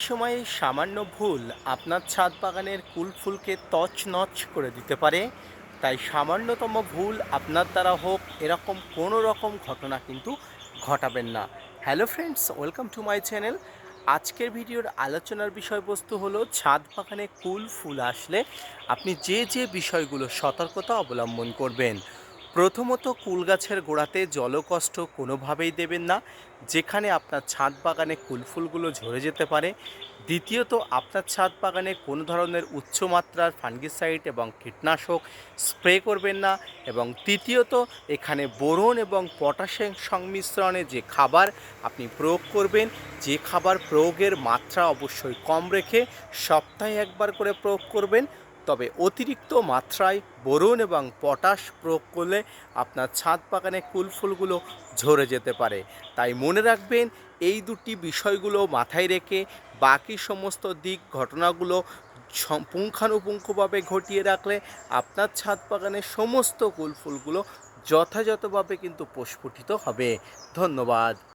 সময়ে সামান্য ভুল আপনার ছাদ বাগানের কুল ফুলকে তছ নচ করে দিতে পারে, তাই সামান্যতম ভুল আপনার দ্বারা হোক, এরকম কোনো রকম ঘটনা কিন্তু ঘটাবেন না। Hello friends welcome to my channel আজকের ভিডিওর আলোচনার বিষয়বস্তু হলো ছাদ বাগানে কুল ফুল আসলে আপনি যে যে বিষয়গুলো সতর্কতা অবলম্বন করবেন। প্রথমত কুল গাছের গোড়াতে জলকষ্ট কোনোভাবেই দেবেন না, যেখানে আপনার ছাদ বাগানে কুল ফুলগুলো ঝরে যেতে পারে। দ্বিতীয়ত, আপনার ছাদ বাগানে কোনো ধরনের উচ্চমাত্রার ফাঙ্গিসাইড এবং কীটনাশক স্প্রে করবেন না এবং তৃতীয়ত, এখানে বোরন এবং পটাশিয়াম সংমিশ্রণে যে খাবার আপনি প্রয়োগ করবেন, যে খাবার প্রয়োগের মাত্রা অবশ্যই কম রেখে সপ্তাহে একবার করে প্রয়োগ করবেন। তবে অতিরিক্ত মাত্রায় বোরন এবং পটাশ প্রয়োগ করলে আপনার ছাদ বাগানে কুল ফুলগুলো ঝরে যেতে পারে। তাই মনে রাখবেন, এই দুটি বিষয়গুলো মাথায় রেখে বাকি সমস্ত দিক ঘটনাগুলো পুঙ্খানুপুঙ্খভাবে ঘটিয়ে রাখলে আপনার ছাদ বাগানের সমস্ত কুল ফুলগুলো যথাযথভাবে কিন্তু প্রস্ফুটিত হবে। ধন্যবাদ।